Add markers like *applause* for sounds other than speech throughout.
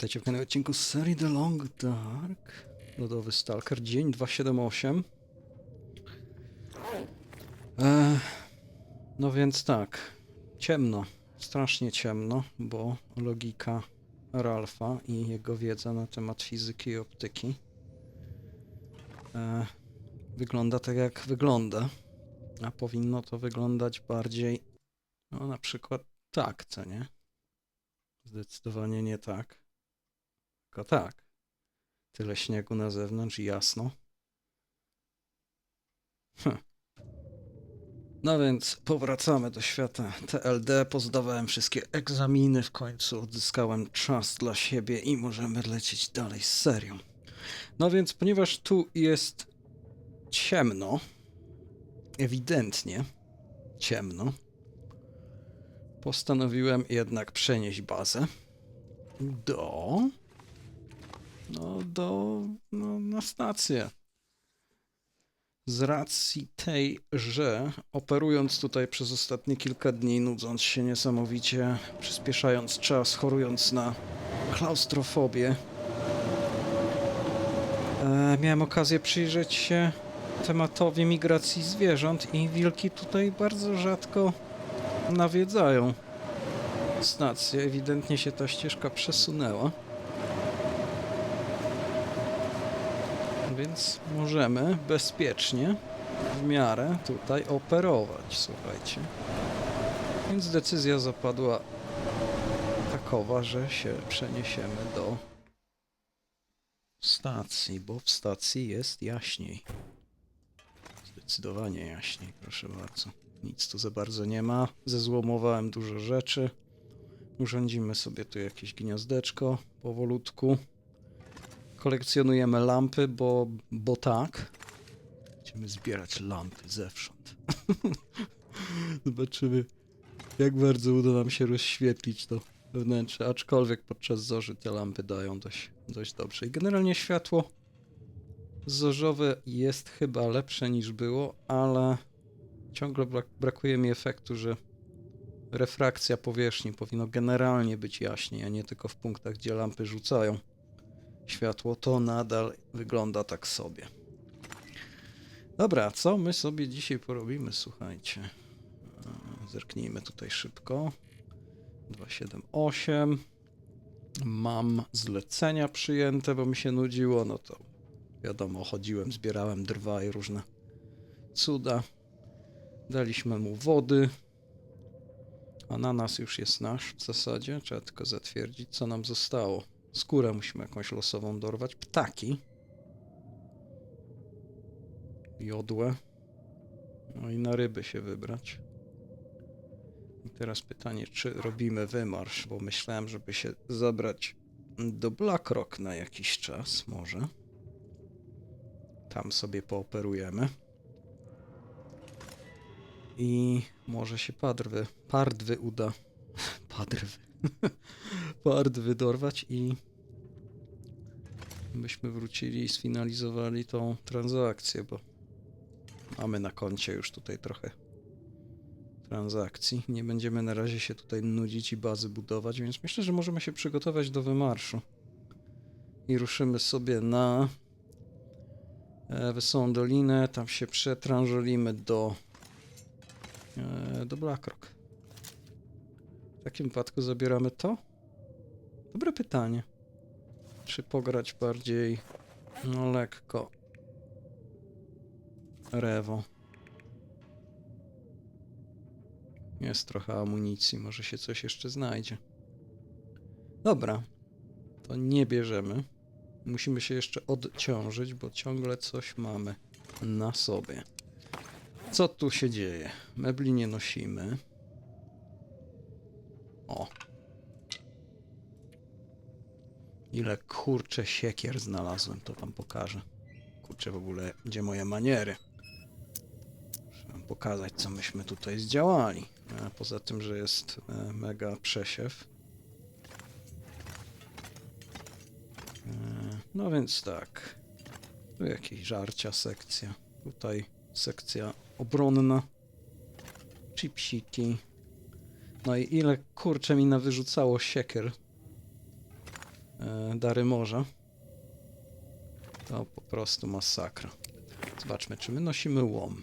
Witajcie w kolejnym odcinku serii The Long Dark. Lodowy Stalker, dzień 278. E, no więc tak, ciemno, strasznie ciemno, bo logika Ralfa i jego wiedza na temat fizyki i optyki e, wygląda tak jak wygląda, a powinno to wyglądać bardziej, no na przykład tak, co nie? Zdecydowanie nie tak. Tylko tak. Tyle śniegu na zewnątrz i jasno. Hm. No więc powracamy do świata TLD. Pozdawałem wszystkie egzaminy, w końcu odzyskałem czas dla siebie i możemy lecieć dalej z serią. No więc, ponieważ tu jest ciemno, ewidentnie ciemno, postanowiłem jednak przenieść bazę do. No, do. No, na stację. Z racji tej, że operując tutaj przez ostatnie kilka dni, nudząc się niesamowicie, przyspieszając czas, chorując na klaustrofobię, e, miałem okazję przyjrzeć się tematowi migracji zwierząt i wilki tutaj bardzo rzadko nawiedzają stację. Ewidentnie się ta ścieżka przesunęła. Więc możemy bezpiecznie w miarę tutaj operować, słuchajcie. Więc decyzja zapadła takowa, że się przeniesiemy do stacji, bo w stacji jest jaśniej. Zdecydowanie jaśniej, proszę bardzo. Nic tu za bardzo nie ma. Zezłomowałem dużo rzeczy. Urządzimy sobie tu jakieś gniazdeczko powolutku. Kolekcjonujemy lampy, bo, bo tak. Będziemy zbierać lampy zewsząd. *laughs* Zobaczymy, jak bardzo uda nam się rozświetlić to wnętrze. Aczkolwiek podczas zorzy te lampy dają dość, dość dobrze. I generalnie światło zorzowe jest chyba lepsze niż było, ale ciągle brak, brakuje mi efektu, że refrakcja powierzchni powinno generalnie być jaśniej, a nie tylko w punktach, gdzie lampy rzucają światło. To nadal wygląda tak sobie. Dobra, co my sobie dzisiaj porobimy, słuchajcie. E, Zerknijmy tutaj szybko. 278. Mam zlecenia przyjęte, bo mi się nudziło, no to wiadomo, chodziłem, zbierałem drwa i różne cuda. Daliśmy mu wody. Ananas już jest nasz w zasadzie. Trzeba tylko zatwierdzić, co nam zostało. Skórę musimy jakąś losową dorwać. Ptaki. Jodłe. No i na ryby się wybrać. I teraz pytanie, czy robimy wymarsz, bo myślałem, żeby się zabrać do Blackrock na jakiś czas, może. Tam sobie pooperujemy. I może się padrwy, pardwy uda. *laughs* Padrwy. *laughs* pardwy dorwać i byśmy wrócili i sfinalizowali tą transakcję, bo mamy na koncie już tutaj trochę transakcji. Nie będziemy na razie się tutaj nudzić i bazy budować, więc myślę, że możemy się przygotować do wymarszu. I ruszymy sobie na e, Wesołą Dolinę, tam się przetranżolimy do e, do Blackrock. W takim wypadku zabieramy to? Dobre pytanie. Czy pograć bardziej no lekko Rewo. Jest trochę amunicji, może się coś jeszcze znajdzie. Dobra, to nie bierzemy. Musimy się jeszcze odciążyć, bo ciągle coś mamy na sobie. Co tu się dzieje? Mebli nie nosimy. O. Ile kurcze siekier znalazłem, to wam pokażę. Kurczę, w ogóle, gdzie moje maniery? Muszę wam pokazać, co myśmy tutaj zdziałali. A poza tym, że jest e, mega przesiew. E, no więc tak. Tu jakieś żarcia sekcja. Tutaj sekcja obronna. Chipsiki. No i ile kurczę mi nawyrzucało siekier. e, dary morza. To po prostu masakra. Zobaczmy, czy my nosimy łom.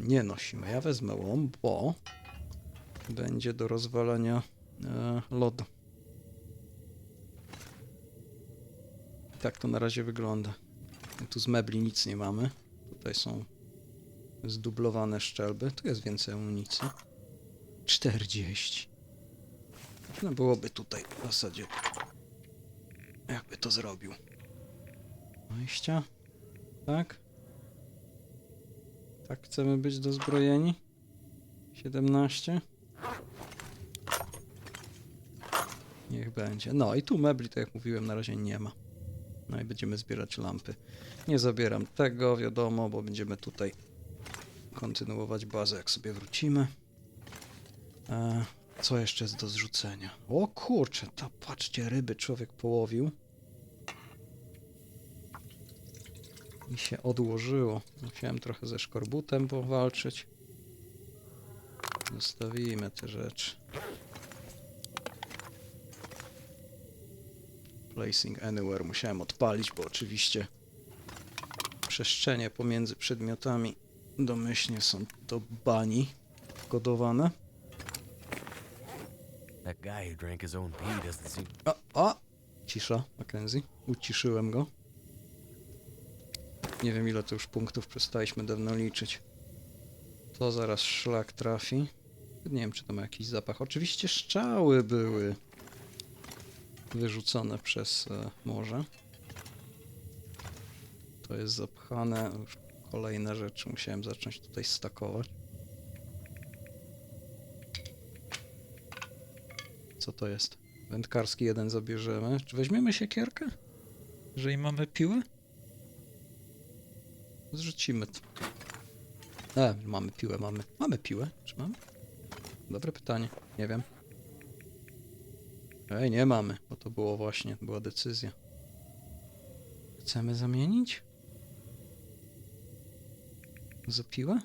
Nie nosimy. Ja wezmę łom, bo będzie do rozwalania e, lodu. Tak to na razie wygląda. Tu z mebli nic nie mamy. Tutaj są zdublowane szczelby. Tu jest więcej amunicji. 40. Można byłoby tutaj w zasadzie jakby to zrobił. 20. Tak? Tak chcemy być dozbrojeni? 17. Niech będzie. No i tu mebli, tak jak mówiłem, na razie nie ma. No i będziemy zbierać lampy. Nie zabieram tego, wiadomo, bo będziemy tutaj kontynuować bazę, jak sobie wrócimy. E, co jeszcze jest do zrzucenia? O kurczę, to patrzcie, ryby człowiek połowił. I się odłożyło. Musiałem trochę ze szkorbutem powalczyć. Zostawimy te rzeczy. Placing Anywhere musiałem odpalić, bo oczywiście przestrzenie pomiędzy przedmiotami domyślnie są do bani wkodowane. That guy who drank his own pee doesn't seem. O, o! Cisza, Mackenzie. Uciszyłem go. Nie wiem ile to już punktów przestaliśmy dawno liczyć. To zaraz szlak trafi. Nie wiem czy to ma jakiś zapach. Oczywiście szczały były wyrzucone przez e, morze. To jest zapchane. Kolejne rzeczy musiałem zacząć tutaj stakować. Co to jest? Wędkarski jeden zabierzemy. Czy weźmiemy siekierkę? Jeżeli mamy piłę? Zrzucimy to. E, mamy piłę, mamy. Mamy piłę? Czy mamy? Dobre pytanie. Nie wiem. Ej, nie mamy, bo to było właśnie, była decyzja. Chcemy zamienić? Za piłę?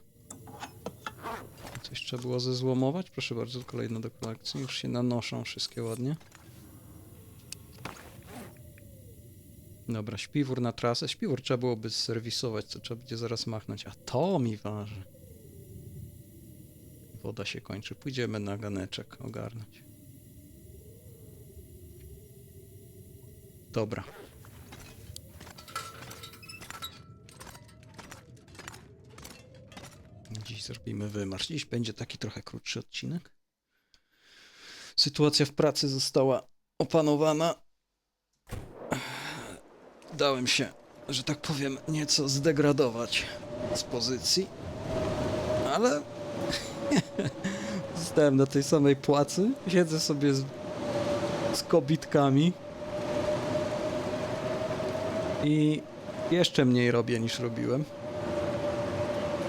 Coś trzeba było zezłomować? Proszę bardzo, kolejne do kolekcji. Już się nanoszą wszystkie ładnie. Dobra, śpiwór na trasę. Śpiwór trzeba byłoby serwisować, co trzeba będzie zaraz machnąć. A to mi waży. Woda się kończy. Pójdziemy na ganeczek ogarnąć. Dobra. Dziś zrobimy wymarsz. Dziś będzie taki trochę krótszy odcinek. Sytuacja w pracy została opanowana. Dałem się, że tak powiem, nieco zdegradować z pozycji, ale *laughs* zostałem na tej samej płacy. Siedzę sobie z, z kobitkami i jeszcze mniej robię niż robiłem.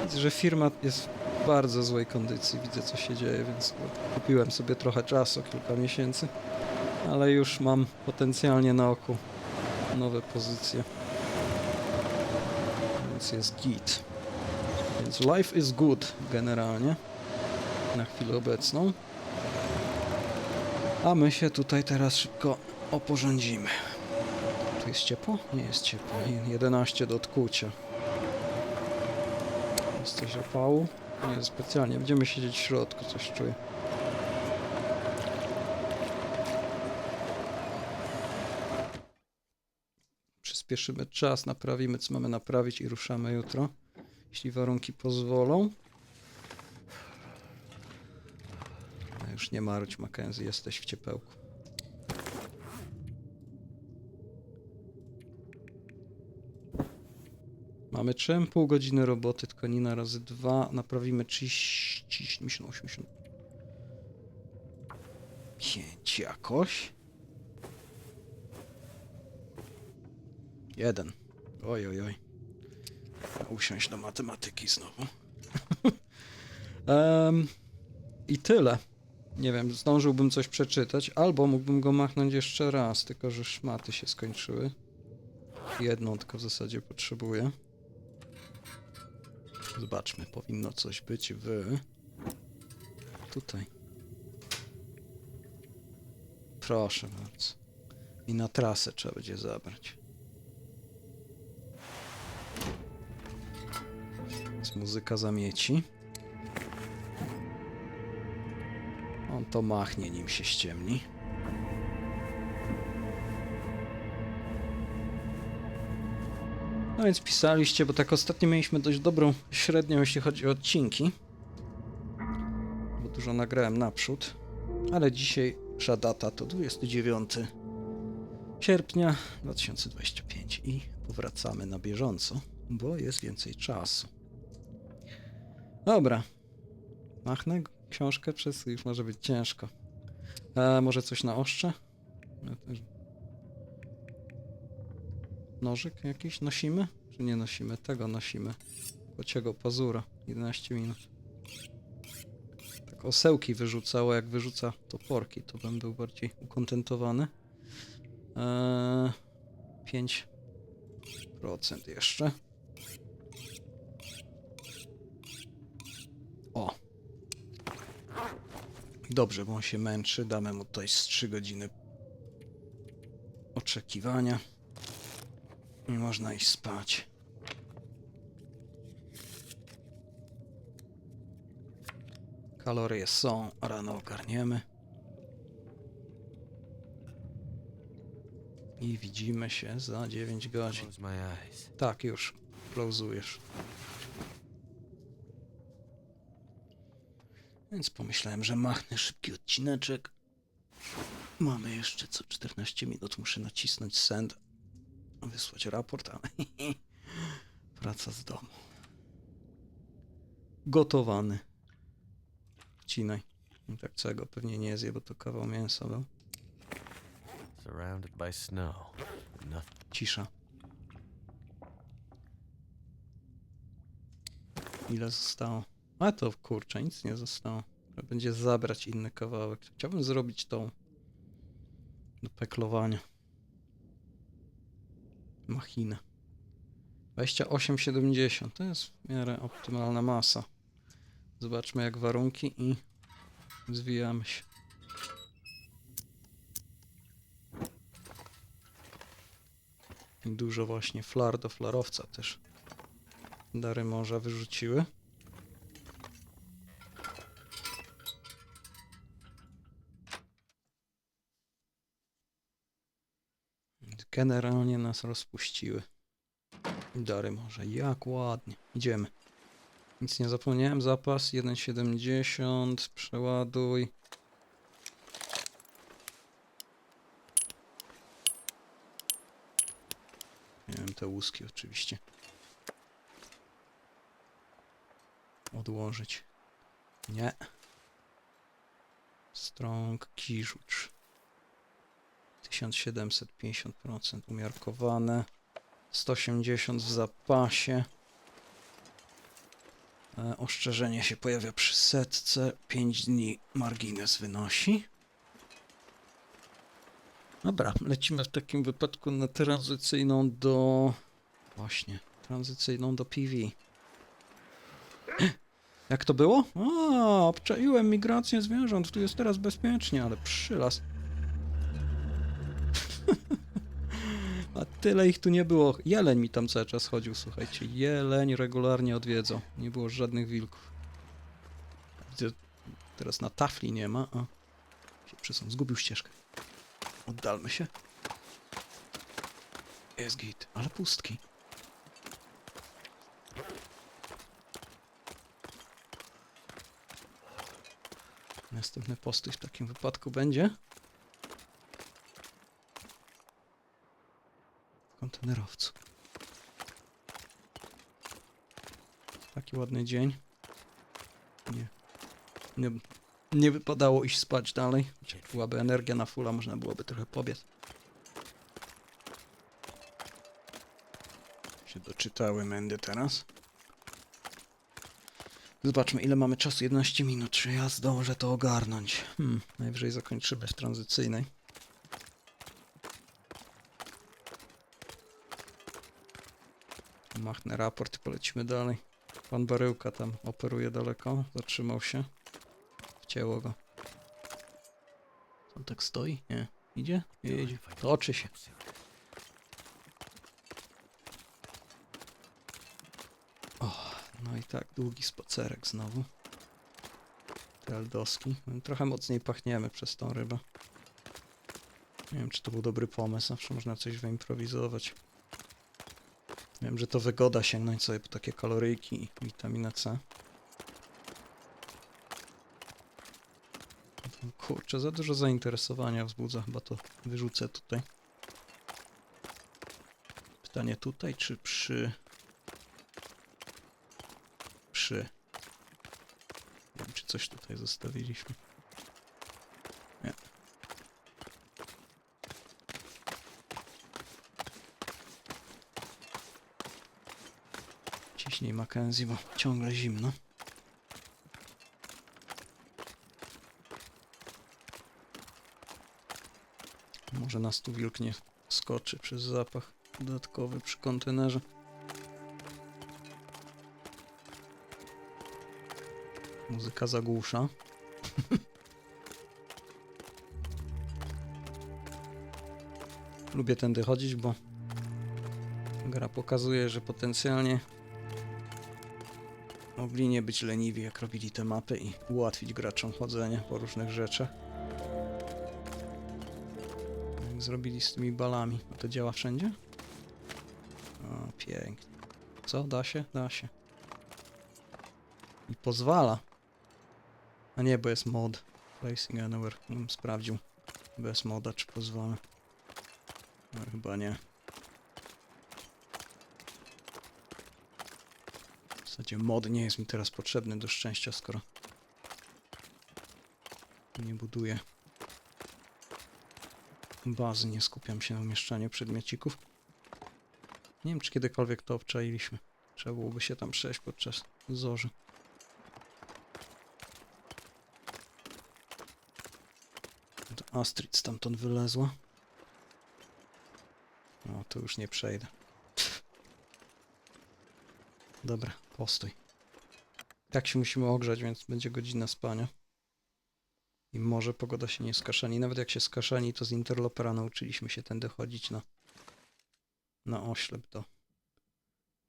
Widzę, że firma jest w bardzo złej kondycji. Widzę, co się dzieje, więc kupiłem sobie trochę czasu, kilka miesięcy, ale już mam potencjalnie na oku nowe pozycje. Więc jest git. Więc life is good generalnie na chwilę obecną. A my się tutaj teraz szybko oporządzimy. Tu jest ciepło? Nie jest ciepło. 11 do odkucia. Coś opału? Nie, specjalnie. Będziemy siedzieć w środku, coś czuję. Przyspieszymy czas, naprawimy co mamy naprawić i ruszamy jutro. Jeśli warunki pozwolą. A już nie marudź Mackenzie, jesteś w ciepełku. Mamy czym? Pół godziny roboty, tkanina razy dwa. Naprawimy 30, 70, 80. 5 jakoś. Jeden. Oj, oj, oj. Usiąść do matematyki znowu. *laughs* Em, I tyle. Nie wiem, zdążyłbym coś przeczytać, albo mógłbym go machnąć jeszcze raz, tylko że szmaty się skończyły. Jedną tylko w zasadzie potrzebuję. Zobaczmy, powinno coś być w... Tutaj. Proszę bardzo. I na trasę trzeba będzie zabrać. Jest muzyka zamieci. On to machnie, nim się ściemni. Więc pisaliście, bo tak ostatnio mieliśmy dość dobrą średnią, jeśli chodzi o odcinki. Bo dużo nagrałem naprzód. Ale dzisiejsza data to 29 sierpnia 2025 i powracamy na bieżąco, bo jest więcej czasu. Dobra. Machnę książkę przez już może być ciężko. E, może coś na oszcze? Nożyk jakiś nosimy? Czy nie nosimy? Tego nosimy. Kociego pazura. 11 minut. Tak osełki wyrzucało, jak wyrzuca toporki, to bym był bardziej ukontentowany. Eee, 5% jeszcze. O. Dobrze, bo on się męczy. Damy mu tutaj z 3 godziny oczekiwania. I można iść spać. Kalorie są, rano ogarniemy. I widzimy się za 9 godzin. Close my eyes. Tak, już. Klauzujesz. Więc pomyślałem, że machnę szybki odcineczek. Mamy jeszcze co 14 minut. Muszę nacisnąć send. Wysłać raport, ale *laughs* praca z domu. Gotowany. Wcinaj. I tak całego pewnie nie zje, bo to kawał mięsa był. Surrounded by snow. Cisza. Ile zostało? A to kurczę, nic nie zostało. Trzeba Będzie zabrać inny kawałek. Chciałbym zrobić tą do peklowania. Machinę. 28,70 to jest w miarę optymalna masa. Zobaczmy jak warunki i zwijamy się. I dużo właśnie flar do flarowca też. Dary morza wyrzuciły. Generalnie nas rozpuściły. Dary morza, jak ładnie. Idziemy. Nic nie zapomniałem. Zapas 1,70. Przeładuj. Miałem te łuski oczywiście. Odłożyć. Nie. Strong Kiżucz. 1750% umiarkowane. 180 w zapasie. E, oszczerzenie się pojawia przy setce. 5 dni margines wynosi. Dobra, lecimy w takim wypadku na tranzycyjną do... Właśnie, tranzycyjną do PV. Jak to było? A, obczaiłem migrację zwierząt, tu jest teraz bezpiecznie, ale przylas. Tyle ich tu nie było. Jeleń mi tam cały czas chodził, słuchajcie. Jeleń regularnie odwiedzał. Nie było żadnych wilków. Widzę, teraz na tafli nie ma, a... Się przesunął, zgubił ścieżkę. Oddalmy się. Jest git, ale pustki. Następny postój w takim wypadku będzie. W kontenerowcu. Taki ładny dzień. Nie. Nie, nie wypadało iść spać dalej. Byłaby energia na fulla, można byłoby trochę pobiec. Się doczytały mędy teraz. Zobaczmy, ile mamy czasu. 11 minut. Czy ja zdążę to ogarnąć? Hmm, najwyżej zakończymy w tranzycyjnej. Machnę raport i polecimy dalej. Pan Baryłka tam operuje daleko. Zatrzymał się. Wcięło go. On tak stoi? Nie. Idzie? Jedzie. Toczy się. No i tak, długi spacerek znowu. Tealdoski. Trochę mocniej pachniemy przez tą rybę. Nie wiem, czy to był dobry pomysł. Zawsze można coś wyimprowizować. Wiem, że to wygoda sięgnąć sobie po takie kaloryjki i witaminę C. Kurczę, za dużo zainteresowania wzbudza. Chyba to wyrzucę tutaj. Pytanie tutaj, czy przy... Przy... Nie wiem, czy coś tutaj zostawiliśmy. Ciśnij Mackenzie, bo ciągle zimno. Może nas tu wilk nie skoczy przez zapach dodatkowy przy kontenerze. Muzyka zagłusza. *laughs* Lubię tędy chodzić, bo gra pokazuje, że potencjalnie mogli nie być leniwi, jak robili te mapy i ułatwić graczom chodzenie po różnych rzeczach. Jak zrobili z tymi balami. To działa wszędzie? O, pięknie. Co? Da się? Da się. I pozwala. A nie, bo jest mod. Placing anywhere. Bym sprawdził. Bez moda, czy pozwala. No, chyba nie. Zasadzie mod nie jest mi teraz potrzebny do szczęścia, skoro nie buduję bazy, nie skupiam się na umieszczaniu przedmiecików. Nie wiem, czy kiedykolwiek to obczailiśmy. Trzeba byłoby się tam przejść podczas zorzy. To Astrid stamtąd wylezła. No, to już nie przejdę. Dobra, postój. Tak się musimy ogrzać, więc będzie godzina spania. I może pogoda się nie skaszani. Nawet jak się skaszani, to z interlopera nauczyliśmy się tędy chodzić na, na oślep do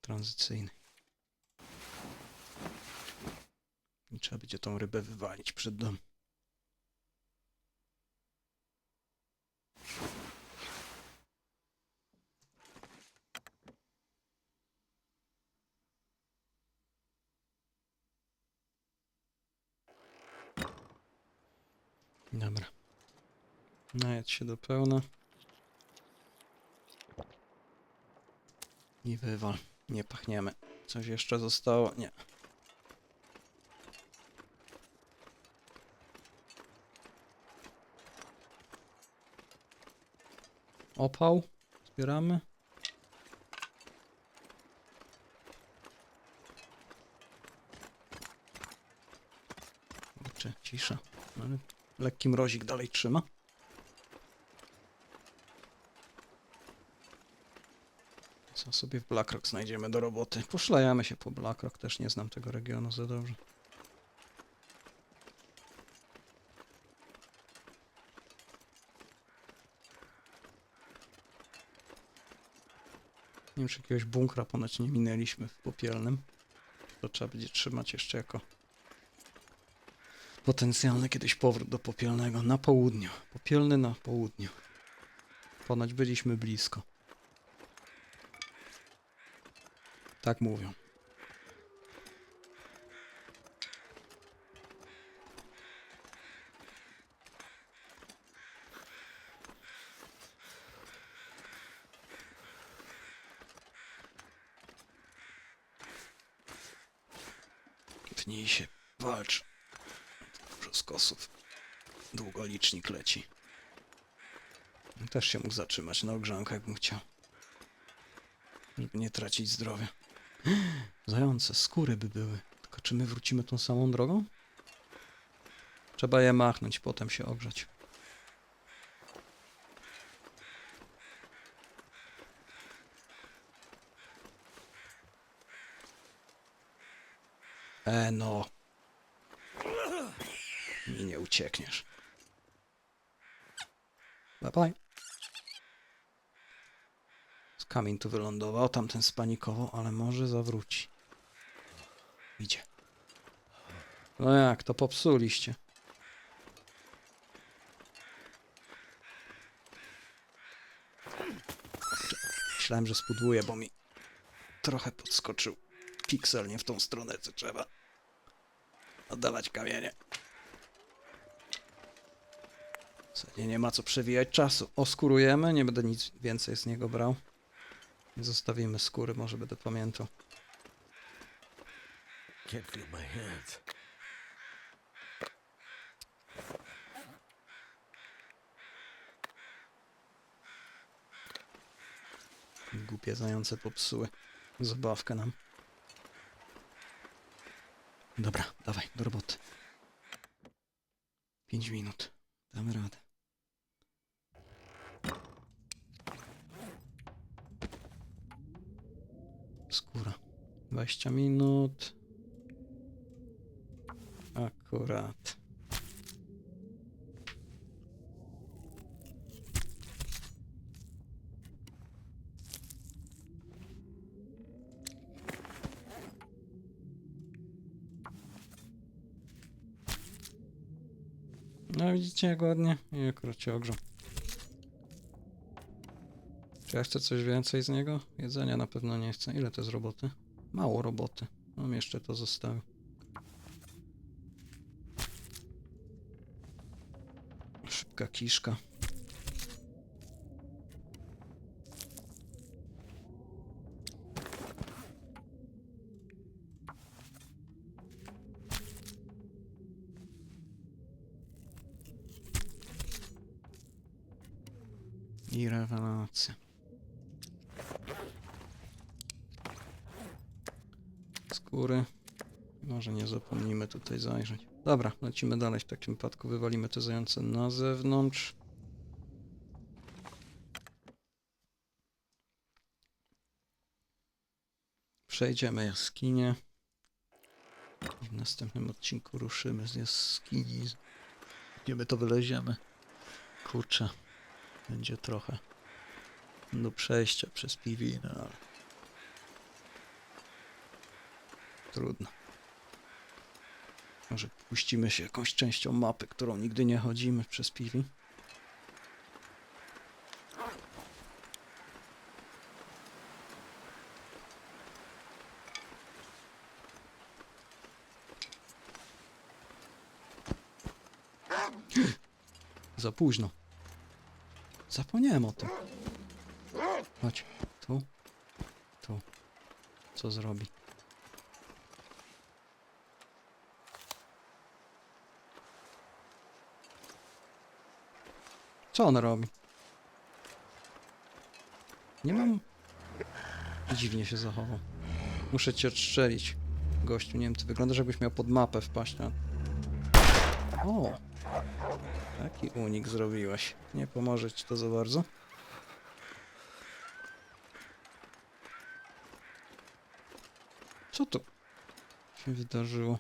tranzycyjnej. I trzeba będzie tą rybę wywalić przed dom. Dobra. Najedź się do pełna. I wywal. Nie pachniemy. Coś jeszcze zostało? Nie. Opał. Zbieramy. Cisza. Lekki mrozik dalej trzyma. Co sobie w Blackrock znajdziemy do roboty? Poszlajamy się po Blackrock, też nie znam tego regionu za dobrze. Nie wiem, czy jakiegoś bunkra ponoć nie minęliśmy w Popielnym. To trzeba będzie trzymać jeszcze jako potencjalny kiedyś powrót do Popielnego na południu. Popielny na południu. Ponoć byliśmy blisko. Tak mówią. Tnij się, walcz. Dużo skosów. Długo licznik leci. Też się mógł zatrzymać na ogrzankę, jakbym chciał. Żeby nie tracić zdrowia. Zające, skóry by były. Tylko czy my wrócimy tą samą drogą? Trzeba je machnąć, potem się ogrzać. E no. Mi nie uciekniesz. Dawaj. Z kamień tu wylądował, tamten spanikował, ale może zawróci. Idzie. No jak, to popsuliście. Myślałem, że spudłuję, bo mi trochę podskoczył piksel nie w tą stronę, co trzeba. Oddawać kamienie. W nie ma co przewijać czasu. Oskurujemy, nie będę nic więcej z niego brał. Zostawimy skóry, może będę pamiętał. Can't feel my hands. Głupie zające popsuły zabawkę nam. Dobra, dawaj, do roboty. Pięć minut. Damy radę. 20 minut. Akurat. No widzicie jak ładnie? I akurat się ogrzał. Czy ja chcę coś więcej z niego? Jedzenia na pewno nie chcę. Ile to jest roboty? Mało roboty. Mam jeszcze to zostawił. Szybka kiszka. I rewelacja. Skóry. Może nie zapomnimy tutaj zajrzeć. Dobra, lecimy dalej. W takim wypadku wywalimy te zające na zewnątrz. Przejdziemy jaskinię. I w następnym odcinku ruszymy z jaskini. Gdzie my to wyleziemy? Kurczę. Będzie trochę do przejścia przez piwinę, ale trudno. Może puścimy się jakąś częścią mapy, którą nigdy nie chodzimy przez piwi. Za późno. Zapomniałem o tym. Chodź. Tu. Tu. Co zrobi? Co on robi? Nie mam... Dziwnie się zachował. Muszę cię odstrzelić. Gościu, nie wiem, ty jakbyś miał pod mapę wpaść na... O! Taki unik zrobiłeś. Nie pomoże ci to za bardzo. Co to się wydarzyło?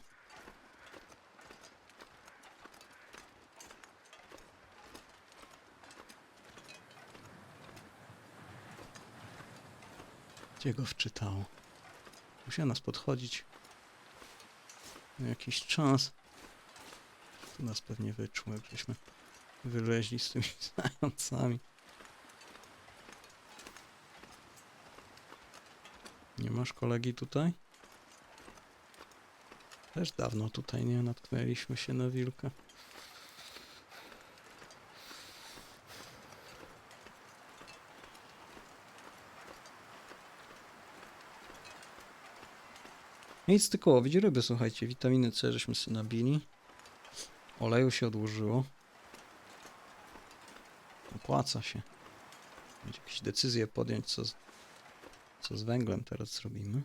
Gdzie go wczytało? Musiał nas podchodzić na jakiś czas. Tu nas pewnie wyczuł, jak wyleźli z tymi *laughs* zającami. Nie masz kolegi tutaj? Też dawno tutaj nie natknęliśmy się na wilka. Nic tylko łowić ryby, słuchajcie. Witaminy C żeśmy sobie nabili. Oleju się odłożyło. Opłaca się. Będzie jakieś decyzje podjąć, co z, co z węglem teraz zrobimy.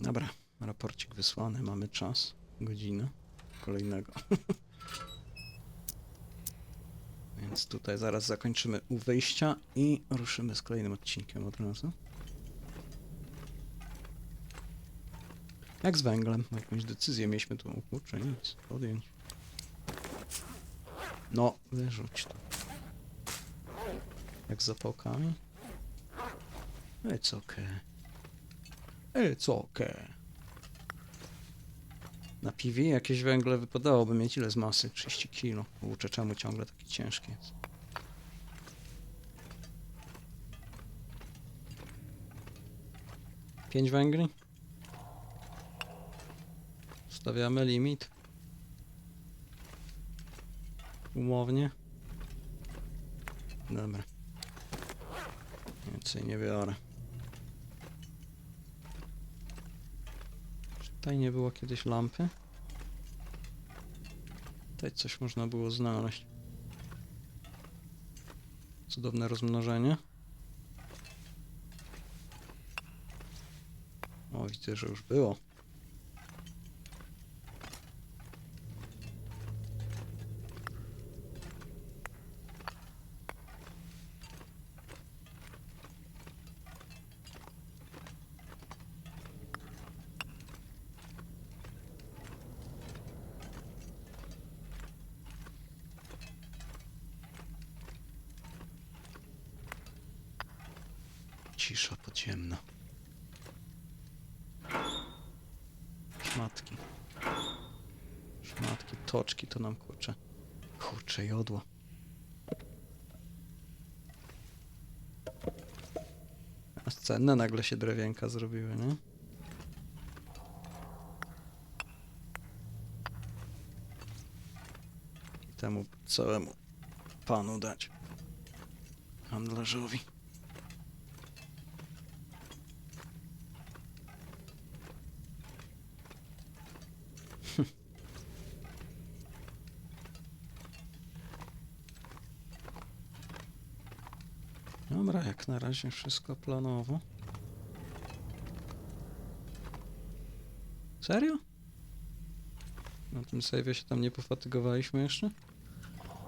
Dobra, raporcik wysłany, mamy czas, godzinę kolejnego. *laughs* Więc tutaj zaraz zakończymy u wyjścia i ruszymy z kolejnym odcinkiem od razu. Jak z węglem? Jakąś decyzję mieliśmy tu. O nic. Podjąć. No, wyrzuć to. Jak z zapałkami? It's okay. It's okay. Na piwie jakieś węgle wypadałoby mieć ile z masy? 30 kg. Łuczę, czemu ciągle taki ciężki jest? Pięć węgli? Stawiamy limit. Umownie. Dobra. Więcej nie biorę. Tutaj nie było kiedyś lampy? Tutaj coś można było znaleźć. Cudowne rozmnożenie. O, widzę, że już było. Cisza podziemna. Szmatki. Szmatki, toczki to nam kurczę. Kurczę, jodło. A cenne nagle się drewienka zrobiły, nie? I temu całemu panu dać. Handlarzowi. Dobra, jak na razie wszystko planowo. Serio? Na tym save'ie się tam nie pofatygowaliśmy jeszcze?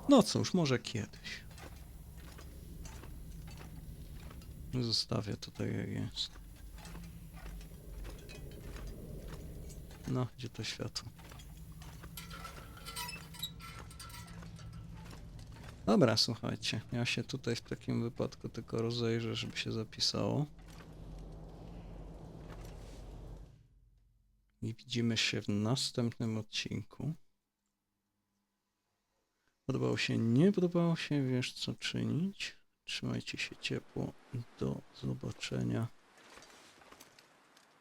No cóż, może kiedyś. Zostawię to tak jak jest. No, gdzie to światło? Dobra, słuchajcie. Ja się tutaj w takim wypadku tylko rozejrzę, żeby się zapisało. I widzimy się w następnym odcinku. Podobało się, nie podobało się, wiesz co czynić. Trzymajcie się ciepło. Do zobaczenia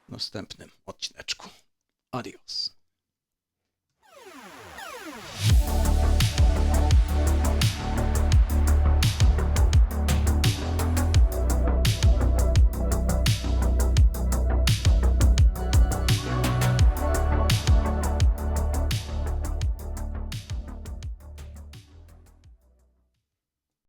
w następnym odcineczku. Adios.